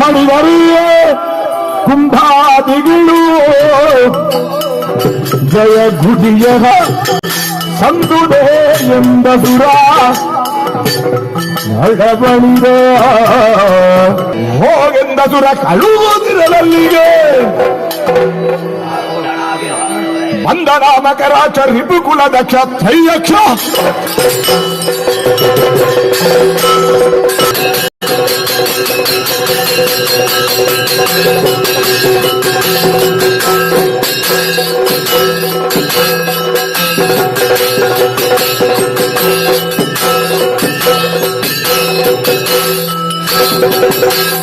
ಮಣಿವರಿಯ ಕುಂಭಾದಿಗಳು. ಜಯ ಗುಡಿಯ ಸಂದುದೇ ಎಂಬ ಸುರ ನಡಬಳಿದ ಹೋಗೆಂದ ಸುರ ಕಳುವುದಿರಲಲ್ಲಿಗೆ वंदा मकराच रिपुकुल दक्ष थैयक्ष Mama,